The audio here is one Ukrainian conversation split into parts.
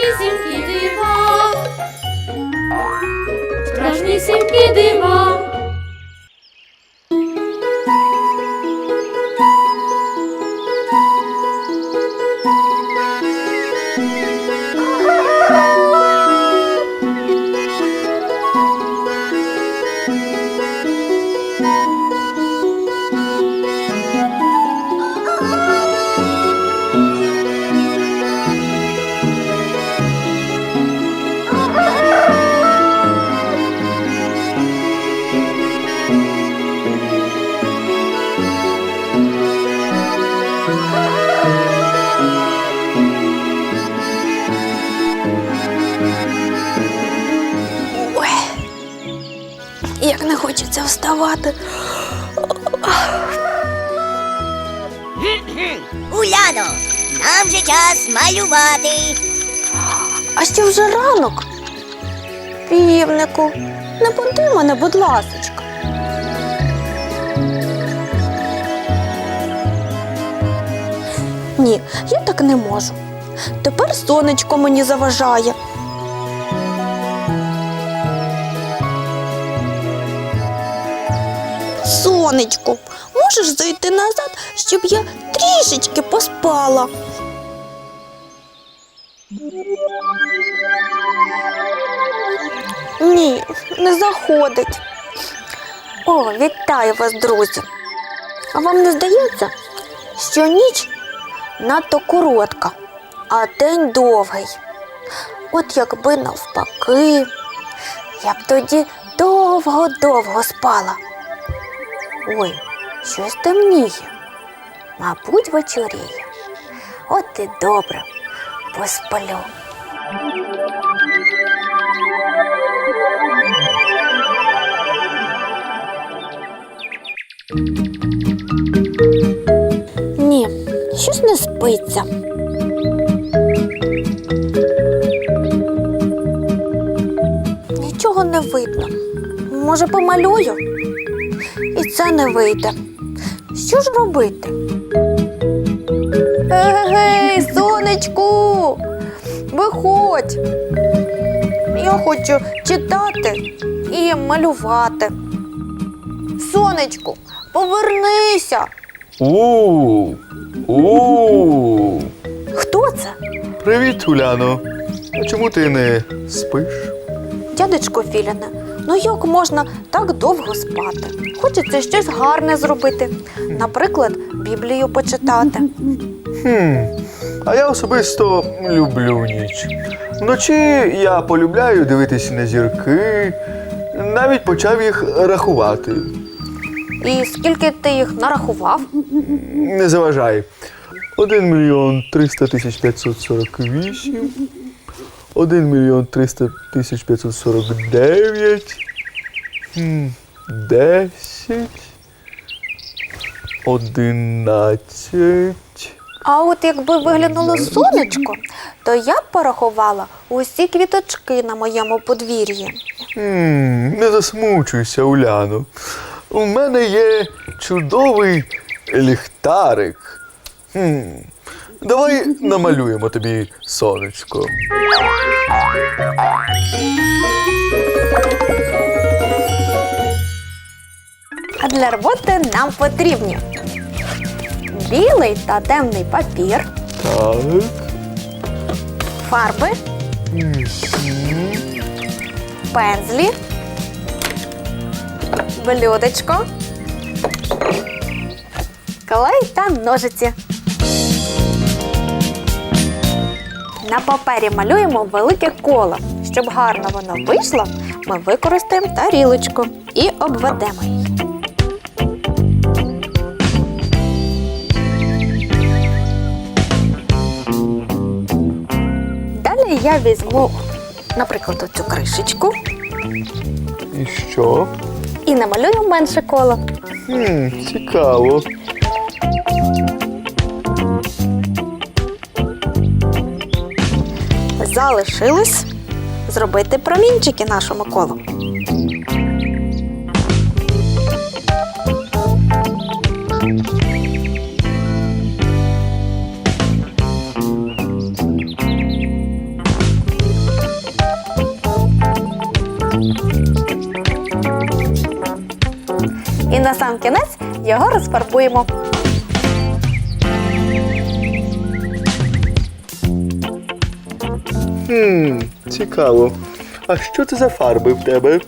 страшнісінькі дива. Страшнісінькі дива. Вставати. Уляно, нам же час малювати. А ще вже ранок. Півнику, не буди мене, будь ласочка. Ні, я так не можу. Тепер сонечко мені заважає. Сонечко, можеш зайти назад, щоб я трішечки поспала. Ні, не заходить. О, вітаю вас, друзі. А вам не здається, що ніч надто коротка, а день довгий. От якби навпаки, я б тоді довго-довго спала. Ой, щось темніє. Мабуть, вечоріє. От і добре, посплю. Ні, щось не спиться. Нічого не видно. Може, помалюю? Це не вийде. Що ж робити? Гей, сонечку! Виходь! Я хочу читати і малювати. Сонечку, повернися! У. У. Хто це? Привіт, Уляно. А чому ти не спиш? Дядечко Філіне, ну як можна так довго спати? Хочеться щось гарне зробити. Наприклад, Біблію почитати. Хм. А я особисто люблю ніч. Вночі я полюбляю дивитись на зірки, навіть почав їх рахувати. І скільки ти їх нарахував? Не заважай. 1 мільйон 300 тисяч 548, 1 мільйон 300 тисяч 549, хм, 10, 11. А от якби виглянуло сонечко, то я б порахувала усі квіточки на моєму подвір'ї. Хм, не засмучуйся, Уляно. У мене є чудовий ліхтарик. Хм, давай намалюємо тобі сонечко. А для роботи нам потрібні білий та темний папір, Так. фарби, пензлі, блюдечко, клей та ножиці. На папері малюємо велике коло. Щоб гарно воно вийшло, ми використаємо тарілочку і обведемо її. я візьму, наприклад, оцю кришечку І що? і намалюю менше коло. Хм, цікаво. Залишилось зробити промінчики нашому колу. І на сам кінець його розфарбуємо. Хм, цікаво. А що це за фарби в тебе?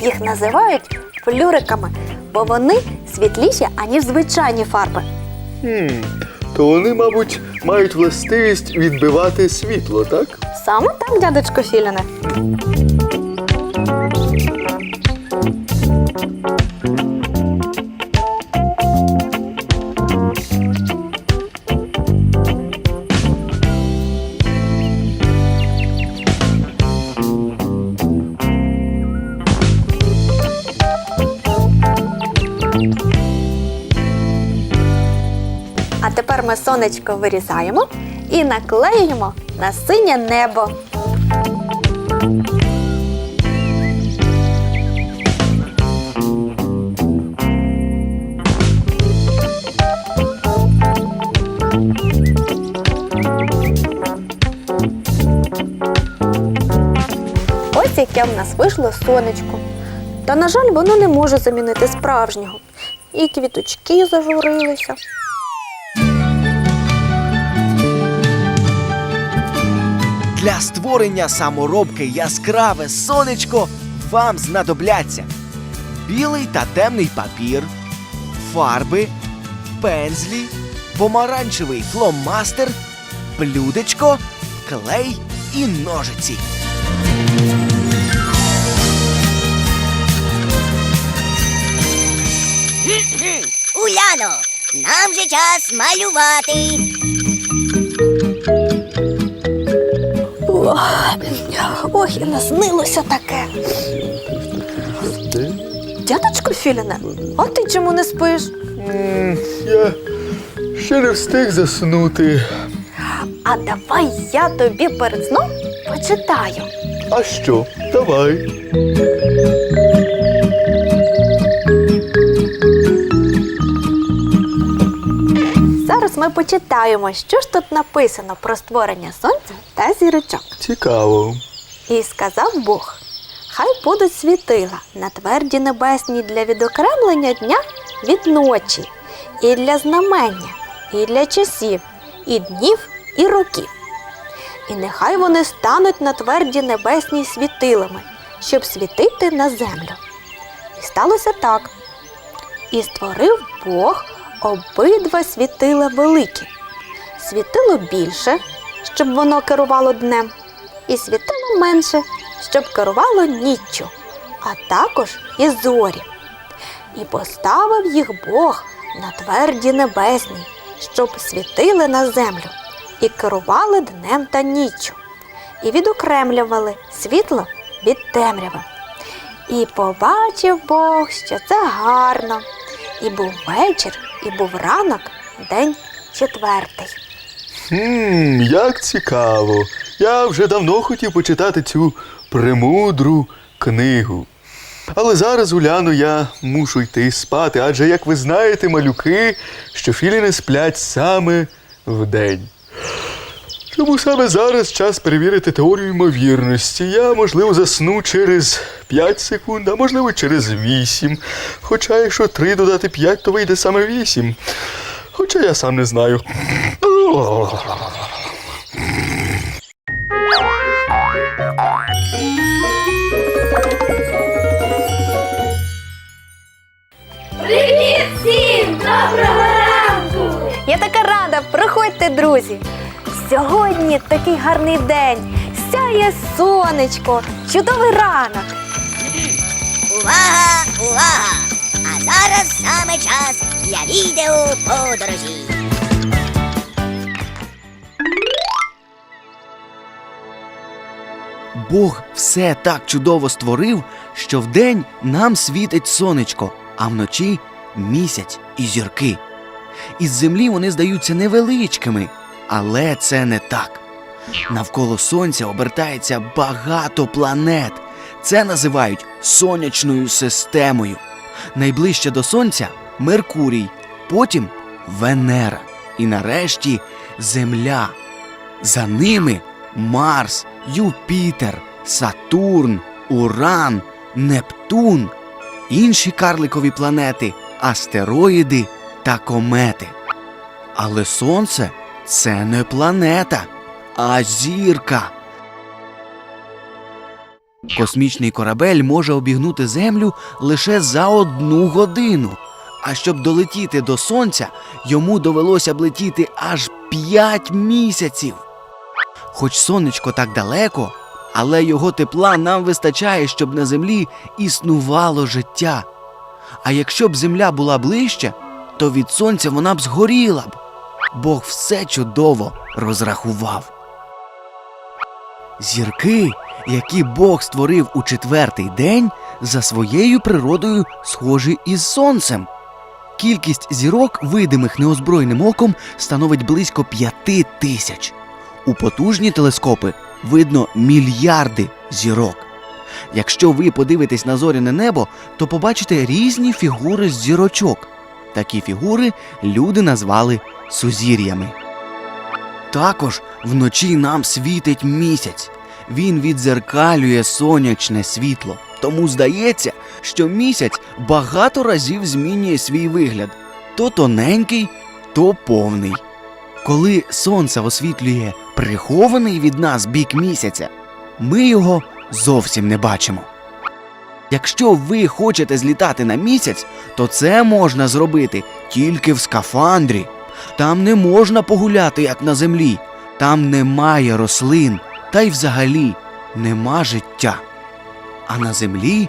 Їх називають флюриками, бо вони світліші, аніж звичайні фарби. Хм, то вони, мабуть, мають властивість відбивати світло, так? Саме так, дядечко Філіне. Сонечко вирізаємо і наклеюємо на синє небо. Ось яке в нас вийшло сонечко. Та, на жаль, воно не може замінити справжнього. І квіточки зажурилися. Для створення саморобки яскраве сонечко вам знадобляться білий та темний папір, фарби, пензлі, помаранчевий фломастер, блюдечко, клей і ножиці. Уляно, нам же час малювати. Ох, і наснилося таке. Ти? Дядечко Філіне, а ти чому не спиш? Я ще не встиг заснути. А давай я тобі перед сном почитаю. А що? Давай. Зараз ми почитаємо, що ж тут написано про створення сонця та зірочок. Цікаво. І сказав Бог: Хай будуть світила на тверді небесні для відокремлення дня від ночі, і для знамення, і для часів, і днів, і років. І нехай вони стануть на тверді небесні світилами, щоб світити на землю. І сталося так. І створив Бог обидва світила великі. Світило більше, щоб воно керувало днем, і світило менше, щоб керувало ніччю, а також і зорі. І поставив їх Бог на тверді небесні, щоб світили на землю, і керували днем та ніччю, і відокремлювали світло від темряви. І побачив Бог, що це гарно. І був вечір, і був ранок, день четвертий. Хм, як цікаво. Я вже давно хотів почитати цю премудру книгу. Але зараз, Уляно, я мушу йти спати, адже, як ви знаєте, малюки, що філіни сплять саме вдень. Тому саме зараз час перевірити теорію ймовірності. Я, можливо, засну через 5 секунд, а можливо через 8. Хоча якщо 3 додати 5, то вийде саме 8. Хоча я сам не знаю. Доброго ранку! Я така рада, приходьте, друзі. Сьогодні такий гарний день. Сяє сонечко, чудовий ранок. Увага, увага! А зараз саме час для відео подорожі. Бог все так чудово створив, що вдень нам світить сонечко, а вночі місяць і зірки. Із землі вони здаються невеличкими, але це не так. Навколо сонця обертається багато планет. Це називають сонячною системою. Найближче до сонця Меркурій, потім Венера і нарешті Земля. За ними Марс, Юпітер, Сатурн, Уран, Нептун, інші карликові планети, астероїди та комети. Але Сонце це не планета, а зірка. Космічний корабель може обігнути Землю лише за одну годину. А щоб долетіти до сонця, йому довелося б летіти аж п'ять місяців. Хоч сонечко так далеко, але його тепла нам вистачає, щоб на землі існувало життя. А якщо б земля була ближче, то від сонця вона б згоріла б. Бог все чудово розрахував. Зірки, які Бог створив у четвертий день, за своєю природою схожі із сонцем. Кількість зірок, видимих неозброєним оком, становить близько п'яти тисяч. У потужні телескопи видно мільярди зірок. Якщо ви подивитесь на зоряне небо, то побачите різні фігури з зірочок. Такі фігури люди назвали сузір'ями. Також вночі нам світить місяць. Він відзеркалює сонячне світло. Тому здається, що місяць багато разів змінює свій вигляд то тоненький, то повний. Коли сонце освітлює прихований від нас бік місяця, ми його зовсім не бачимо. Якщо ви хочете злітати на місяць, то це можна зробити тільки в скафандрі. Там не можна погуляти, як на землі, там немає рослин, та й взагалі нема життя. А на землі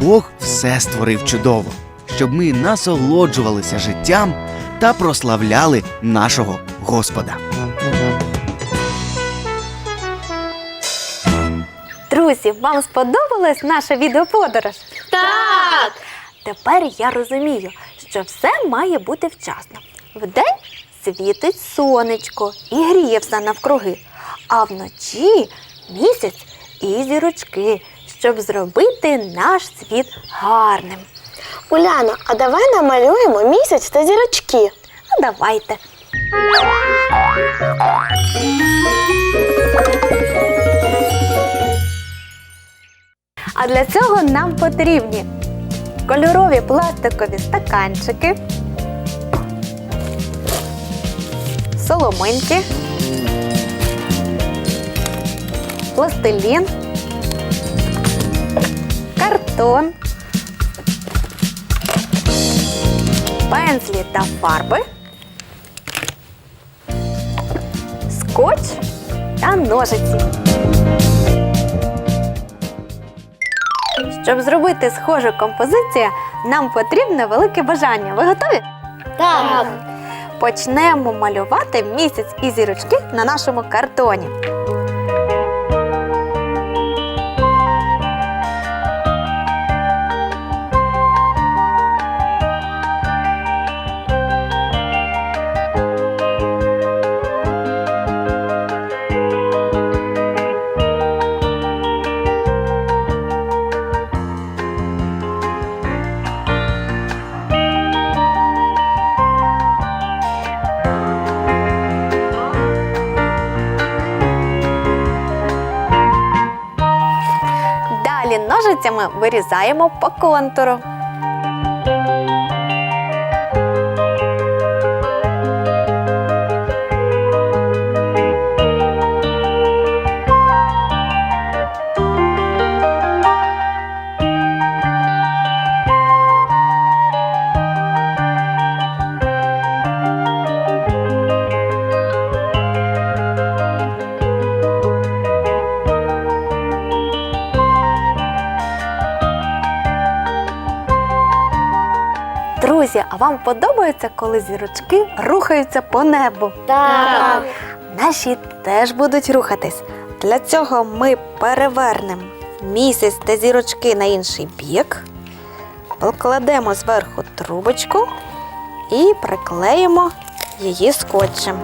Бог все створив чудово, щоб ми насолоджувалися життям та прославляли нашого Господа. Друзі, вам сподобалась наша відеоподорож? Так! Тепер я розумію, що все має бути вчасно. Вдень світить сонечко і гріє все навкруги, а вночі місяць і зірочки, щоб зробити наш світ гарним. Уляно, а давай намалюємо місяць та зірочки. Ну, давайте. А для цього нам потрібні кольорові пластикові стаканчики, соломинки, пластилін, картон, пензлі та фарби, скотч та ножиці. Щоб зробити схожу композицію, нам потрібне велике бажання. Ви готові? Так! Почнемо малювати місяць і зірочки на нашому картоні. Ножицями вирізаємо по контуру. Вам подобається, коли зірочки рухаються по небу? Так! Наші теж будуть рухатись. Для цього ми перевернемо місяць та зірочки на інший бік, покладемо зверху трубочку і приклеїмо її скотчем.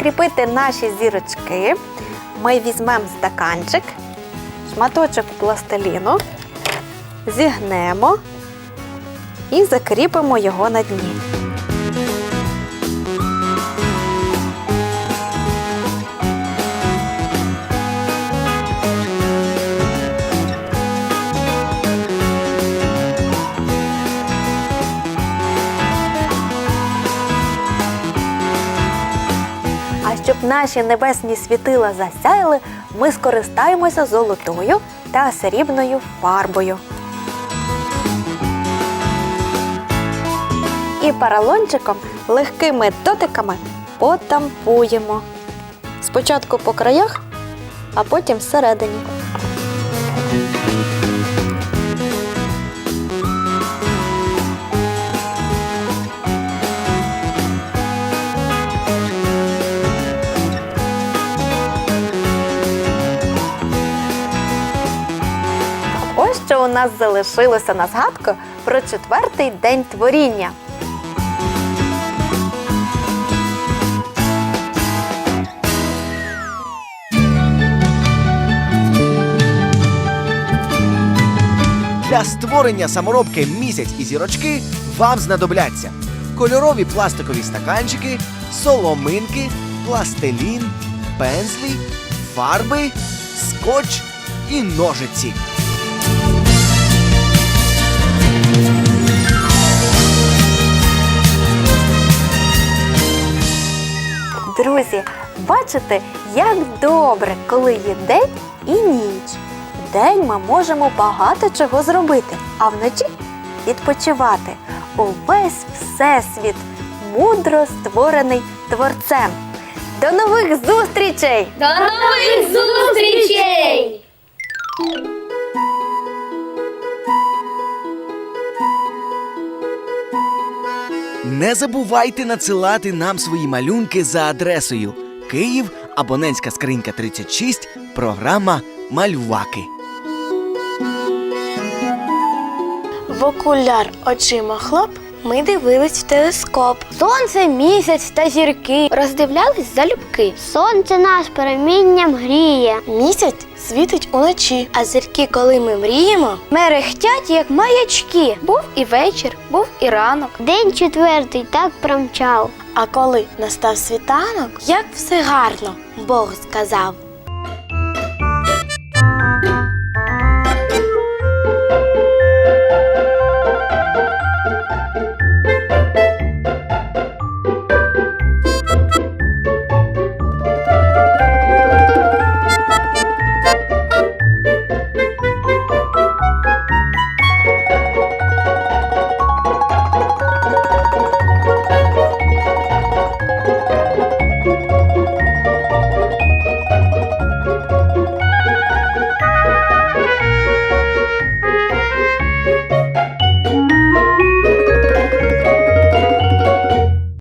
Закріпити наші зірочки, ми візьмемо стаканчик, шматочок пластиліну, зігнемо і закріпимо його на дні. Щоб наші небесні світила засяяли, ми скористаємося золотою та срібною фарбою. І паралончиком легкими дотиками потампуємо. Спочатку по краях, а потім всередині. Нас залишилося на згадку про четвертий день творіння. Для створення саморобки місяць і зірочки вам знадобляться кольорові пластикові стаканчики, соломинки, пластилін, пензлі, фарби, скотч і ножиці. Бачите, як добре, коли є день і ніч. Вдень ми можемо багато чого зробити, а вночі відпочивати. Увесь всесвіт мудро створений творцем. До нових зустрічей! До нових зустрічей! Не забувайте надсилати нам свої малюнки за адресою Київ, абонентська скринька 36, програма Малюваки. В окуляр очима хлоп ми дивились в телескоп. Сонце, місяць та зірки роздивлялись залюбки. Сонце нас перемінням гріє. Місяць світить уночі, а зірки, коли ми мріємо, Мерехтять, як маячки. Був і вечір, був і ранок. День четвертий так промчав. А коли настав світанок, як все гарно, Бог сказав.